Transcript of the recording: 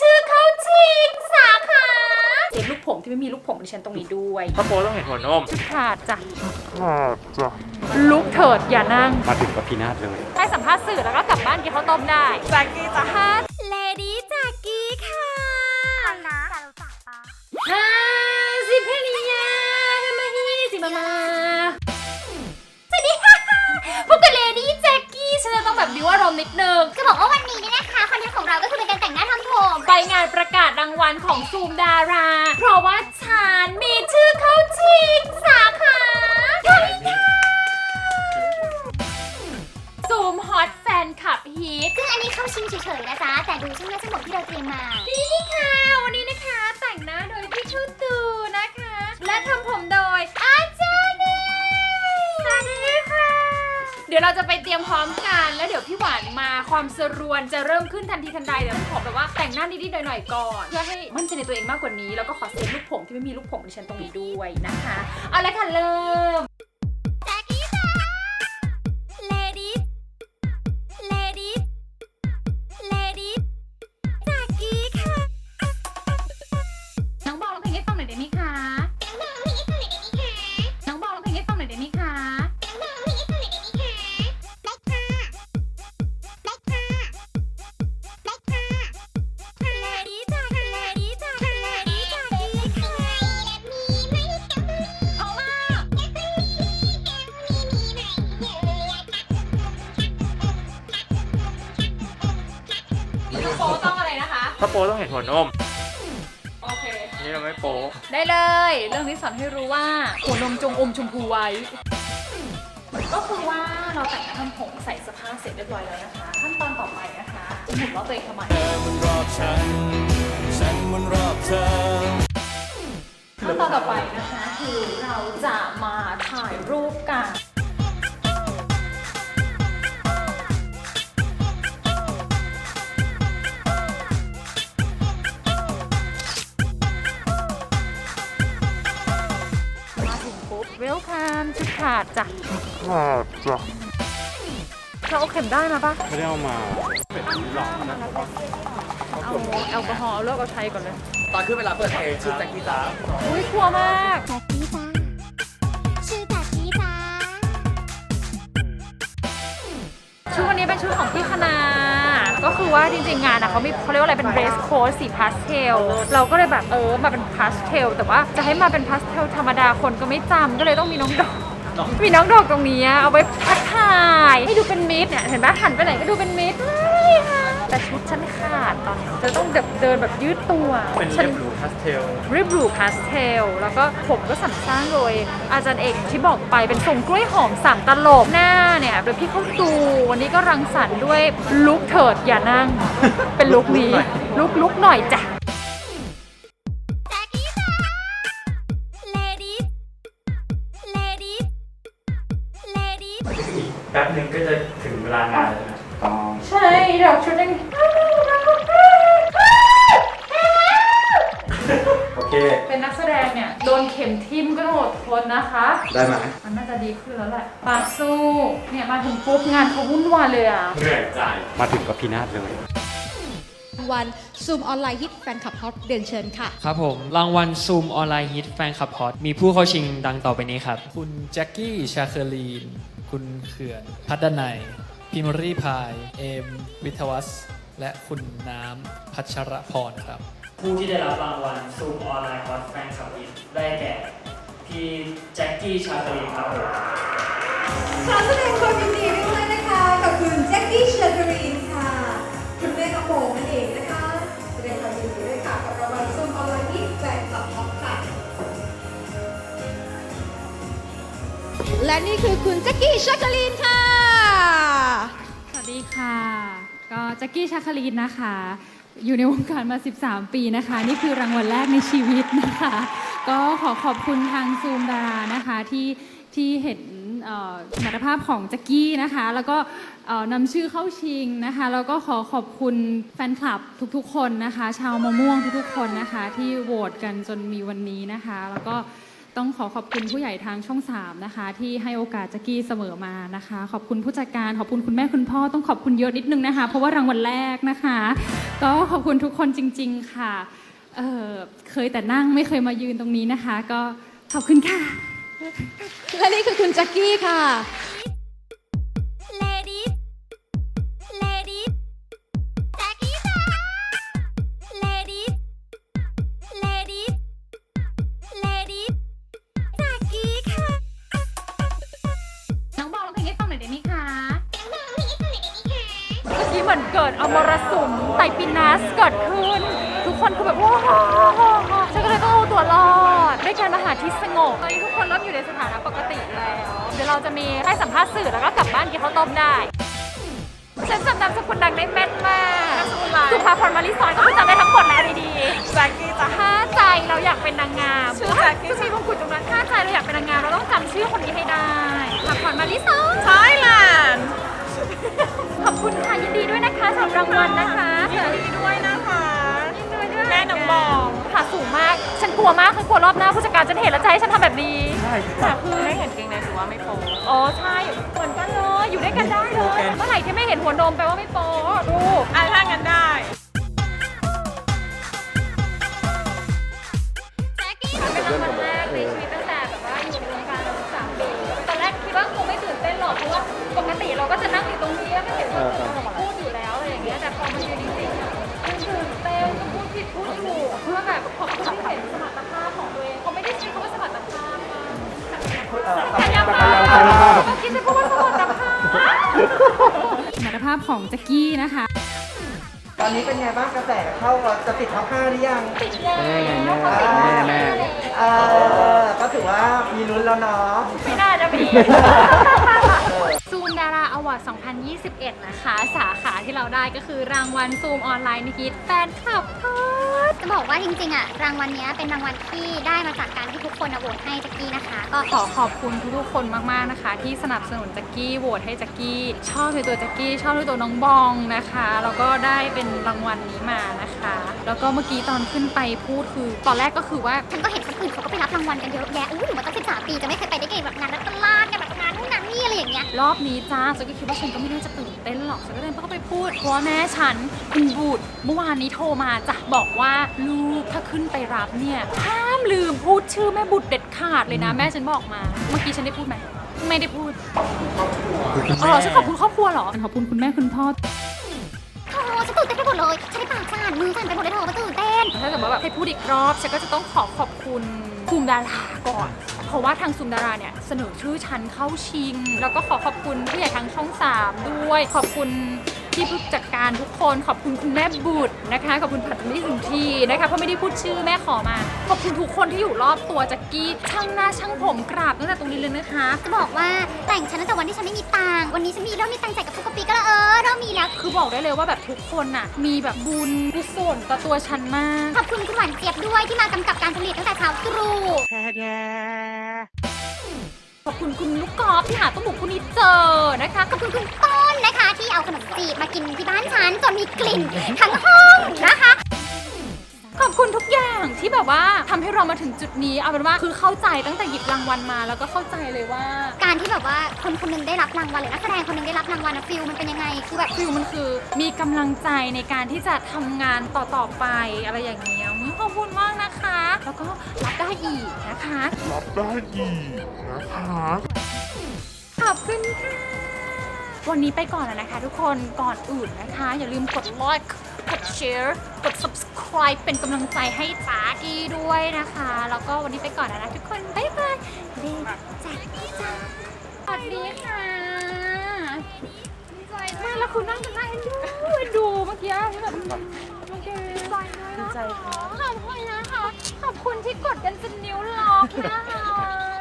ชื่อเข้าชิงสาขาเสียบลูกผมที่ไม่มีลูกผมดิฉันตรงนี้ด้วยพ่อโปต้องเห็นหัวนมขาดจ้ะลุกเถิดอย่านั่ง มาถึงกับพีนาศเลยให้สัมภาษณ์สื่อแล้วก็กลับบ้านกินข้าวต้มได้แจ็กกี้จ้ะฮะเลดี้แจ็กกี้ค่ะนะฮาสิเพนิยาทำไมฮิสิมามาสวัสดีค่ะพวกกับเลดี้แจ็กกี้ฉันจะต้องแบบดิวอารมณ์นิดนึงจะบอกว่าวันนี้เนี่ยนะคะคอน เราก็คือเป็นการแต่งหน้าทำผมไปงานประกาศรางวัลของซูมดารา เพราะว่าฉันมีชื่อเข้าชิงสาข เตรียมพร้อมกันแล้วเดี๋ยวพี่หวานมาความสรวนจะเริ่มขึ้นทันทีทันใดเดี๋ยวต้องขอแบบว่าแต่งหน้านิดๆหน่อยๆก่อนเพื่อให้มั่นใจในตัวเองมากกว่านี้ แล้วก็ขอเซฟลูกผมที่ไม่มีลูกผมดิฉันตรงนี้ด้วยนะคะเอาละค่ะเริ่ม ปต้องเห็นหัวนมโอเคนี่เราไม่โปได้เลย เรื่องนี้สอนให้รู้ว่าหัวนมจงอมชมพูไว้ ก็คือว่าเราแต่งหน้าทำผมใส่เสื้อผ้าเสร็จเรียบร้อยแล้วนะคะ ขั้นตอนต่อไปนะคะจะหมุนล้อตัวเองทำไมมันรอบฉัน ฉันมันรอบเธอขั้นตอนต่อไปนะคะ คือเราจะมาถ่ายรูปกัน จ้ะขาดจ้ะเราเอาเข็มได้มาปะไม่ได้เอามาเป็นหลอกนะเอาแอลกอฮอล์เอาเลิกเอาใช้ก่อนเลย ตอนขึ้นเวลาเปิดเพลงชื่อแจ็คกี้จ้าอุ้ยกลัวมากแจ็คกี้จ้าชื่อแจ็คกี้จ้าชุดวันนี้เป็นชุดของพี่คณาก็คือว่าจริงๆงานอะเขามีเขาเรียกว่าอะไรเป็นเ r รสโค้ดสีพาสเทล เราก็เลยแบบเออมาเป็นพาสเทลแต่ว่าจะให้มาเป็นพาสเทลธรรมดาคนก็ไม่จำก็เลยต้องมีน้องดอก มีน้องดอกตรงนี้เอาไว้ทักทายให้ดูเป็นมิตรเนี่ยเห็นไหมหันไปไหนก็ดูเป็นมิตรใช่ค่ะแต่ชุดฉันขาดตอนนี้จะต้องแบบเดินแบบยืดตัวเป็นฉัเรียบหรูพาสเทลริบหรูพาสเทล แล้วก็ผมก็สรรสร้างโดยอาจารย์เอกที่บอกไปเป็นทรงกล้วยหอมสามตลบหน้าเนี่ยโดยพี่เข้าตูวันนี้ก็รังสรรค์ด้วยลุกเถิดอย่านั่ง เป็นลุกนี้ลุกลุกหน่อยจ้ะ ladies แป๊บนึงก็จะถึงเวลางานแล้วนะต้องใช่เดี๋ยวชุดนึงโอเค เป็นนักแสดงเนี่ย โดนเข็มทิ่มก็ต้องอดทนนะคะ ได้ไหมมันน่าจะดีขึ้นแล้วแหละปาสู้ เนี่ยมาถึงปุ๊บงานเขาวุ่นวายเลยอะ เหนื่อยใจมาถึงกับพีนาศเลย รางวัลซูมออนไลน์ฮิตแฟนคลับฮอตเรียนเชิญค่ะ ครับผม รางวัลซูมออนไลน์ฮิตแฟนคลับฮอตมีผู้เข้าชิงดังต่อไปนี้ครับ คุณแจ็คกี้ชาเคอรีน คุณเขื่อนพัฒดนัยพิมรี่พาย เอม วิทยวัฒน์และคุณน้ำพัชรพรครับ ผู้ที่ได้รับรางวัลซูมออนไลน์ฮอตแฟนคลับฮิตได้แก่พี่แจ็คกี้ชาคลีนครับผมขอแสดงความยินดีด้วยนะคะกับคุณแจ็คกี้เชอร์กรี และนี่คือคุณแจ็คกี้ชักกลีนค่ะ สวัสดีค่ะ ก็แจ็คกี้ชาคลีนนะคะ อยู่ในวงการมา 13 ปีนะคะ นี่คือรางวัลแรกในชีวิตนะคะ ก็ขอขอบคุณทางซูมดานะคะที่ที่เห็นสมรรถภาพของแจ็คกี้นะคะ แล้วก็นำชื่อเข้าชิงนะคะ แล้วก็ขอขอบคุณแฟนคลับทุกๆ คนนะคะ ชาวมะม่วงทุกๆ คนนะคะ ที่โหวตกันจนมีวันนี้นะคะ แล้วก็ ต้องขอขอบคุณผู้ใหญ่ทางช่อง3นะคะ ที่ให้โอกาสแจ็กกี้เสมอมานะคะ ขอบคุณผู้จัดการขอบคุณคุณแม่คุณพ่อต้องขอบคุณเยอะนิดนึงนะคะ เพราะว่ารางวัลแรกนะคะ ก็ขอบคุณทุกคนจริง ๆค่ะเเคยแต่นั่งไม่เคยมายืนตรงนี้นะคะ ก็ขอบคุณค่ะ และนี่คือคุณแจ็กกี้ค่ะ มือนเกิดเอามรสุมไตปินัสเกิดขึ้น ทุกคนคือแบบว้าวฉันก็เลยต้องเอาตัวรอดด้วยการมาหาที่สงบตอนนี้ทุกคนเริ่มอยู่ในสถานะปกติแล้วเดี๋ยวเราจะมีให้สัมภาษณ์สื่อแล้วก็กลับบ้านกินข้าวต้มได้ฉันจำนามสกุลดังได้แม่นมากสุภาพรมาริสอนก็คือจำได้ทั้งหมดแล้วดีๆแจ็คกี้จ้ะถ้าใจเราอยากเป็นนางงามชื่อแจ็คกี้จะมีมงกุฎตรงนั้นถ้าใจเราอยากเป็นนางงามเราต้องจำชื่อคนนี้ให้ได้สุภาพรมาริสอนใช่แลนขอบคุณค่ะยินดีด้วยนะคะ สำหรับรางวัลนะคะยินดีด้วยนะคะแม่น้องบองค่ะสูงมาก ฉันกลัวมากคือกลัวรอบหน้าผู้จัดการจะเห็นแล้วจะให้ฉันทำแบบนี้ใช่ค่ะคือไม่เห็นเกงในถือว่าไม่โป๊อ๋อใช่เหมือนกันเลยอยู่ด้วยกันได้เลยเมื่อไหร่ที่ไม่เห็นหัวนมแปลว่าไม่โป๊ดูอะถ้างั้นได้เป็นรางวัลแรกในชีวิตตั้งแต่แบบว่าอยู่ในวงการมาสามปีตอนแรกคิดว่าคงไม่ตื่นเต้นหรอกเพราะว่าปกติเราก็จะนั่งาพของแจ็กกี้นะคะ ตอนนี้เป็นไงบ้างกระแสเข้าจะติดท็อป5หรือยังติดแล้วเขาติดแม่แม่เออก็ถือว่ามีลุ้นแล้วเนาะไม่น่าจะมีซูมดาราอวอร์ด 2021 นะคะ สาขาที่เราได้ก็คือรางวัลซูมออนไลน์นิกิตแฟนคลับเพิร์ด จะบอกว่าจริงๆอะรางวัลเนี้ยเป็นรางวัลที่ได้มาจากการที่ทุกคนอะโหวตให้แจ็คกี้นะคะก็ก็ขอขอบคุณทุกๆคนมากๆนะคะ ที่สนับสนุนแจ็กกี้โหวตให้แจ็กกี้ชอบในตัวแจ็กกี้ชอบในตัวน้องบองนะคะแล้วก็ได้เป็นรางวัลนี้มานะคะ แล้วก็เมื่อกี้ตอนขึ้นไปพูดคือ ตอนแรกก็คือว่า ฉันก็เห็นคนอื่นเขาก็ไปรับรางวัลกันเยอะแยะอู้อยู่มาตั้งสิบสามปีจะไม่เคยไปได้ไงแบบงานรัตลาดกันแบบ อะไรอย่างเงี้ยรอบนี้จ้าฉันก็คิดว่าฉันก็ไม่น่าจะตื่นเต้นหรอกฉันก็เลยเข้าไปพูดเพราะว่าแม่ฉันคุณบูดเมื่อวานนี้โทรมาจ้ะบอกว่าลูกถ้าขึ้นไปรับเนี่ยห้ามลืมพูดชื่อแม่บุตรเด็ดขาดเลยนะ แม่ฉันบอกมา เมื่อกี้ฉันได้พูดไหมไม่ได้พูดอ๋อฉันขอบคุณครอบครัวเหรอขอบคุณคุณแม่คุณพ่อโอ้ฉันตื่นเต้นไปหมดเลยฉันได้ปากสั่นมือสั่นไปหมดเลยเธอมันตื่นเต้นถ้าเกิดว่าแบบให้พูดอีกรอบฉันก็จะต้องขอขอบคุณ ซูมดาราก่อน เพราะว่าทางซูมดาราเนี่ยเสนอชื่อฉันเข้าชิง แล้วก็ขอขอบคุณผู้ใหญ่ทางช่อง 3 ด้วย ขอบคุณ ที่ผู้จัดการทุกคนขอบคุณคุณแม่บุตรนะคะขอบคุณผัดมิถึงทีนะคะเพราะไม่ได้พูดชื่อแม่ขอมา ขอบคุณทุกคนที่อยู่รอบตัวแจ็กกี้ช่างหน้าช่างผมกราบตั้งแต่ตรงนี้เลยนะคะจะบอกว่าแต่งฉันตั้งแต่วันที่ฉันไม่มีตังค์วันนี้ฉันมีเริ่มมีตังค์จ่ายกับทุกกะปีก็แล้วเออเริ่มมีแล้วคือบอกได้เลยว่าแบบทุกคนน่ะมีแบบบุญกุศลต่อตัวฉันมากขอบคุณคุณหวานเจี๊ยบด้วยที่มากำกับการผลิตตั้งแต่เช้าตรู่ ขอบคุณคุณลูกกอล์ฟที่หาตุ้มบุกคุณนี้เจอนะคะ ขอบคุณคุณต้นนะคะ ที่เอาขนมจีบมากินที่บ้านฉันจนมีกลิ่นทั้งห้องนะคะ ขอบคุณทุกอย่างที่แบบว่าทำให้เรามาถึงจุดนี้เอาเป็นว่าคือเข้าใจตั้งแต่หยิบรางวัลมาแล้วก็เข้าใจเลยว่าการที่แบบว่าคนคนหนึงได้รับรางวัลหรือนักแสดงคนหนึงได้รับรางวัลนะฟิลมันเป็นยังไงคือแบบ ฟิลมันคือมีกำลังใจในการที่จะทำงานต่อๆไปอะไรอย่างเงี้ย อุ๊ยขอบคุณมากนะคะ แล้วก็รับได้อีกนะคะ รับได้อีกนะคะ ขอบคุณค่ะ วันนี้ไปก่อนแล้วนะคะ ทุกคน ก่อนอื่นนะคะ อย่าลืมกดไลค์ กดแชร์ กด subscribe เป็นกำลังใจให้จ๋าดีด้วยนะคะ แล้วก็วันนี้ไปก่อนแล้วนะทุกคน บ๊ายบายเด็กจ๋าจ้าสวัสดีค่ะดีใจไม่แล้วคุณนั่งกันหน้าเอ็นดูเอ็นดูเมื่อกี้ที่แบบโอเค ดีใจด้วยนะคะขอบคุณนะคะ ขอบคุณที่กดกันจนนิ้วล็อกนะคะ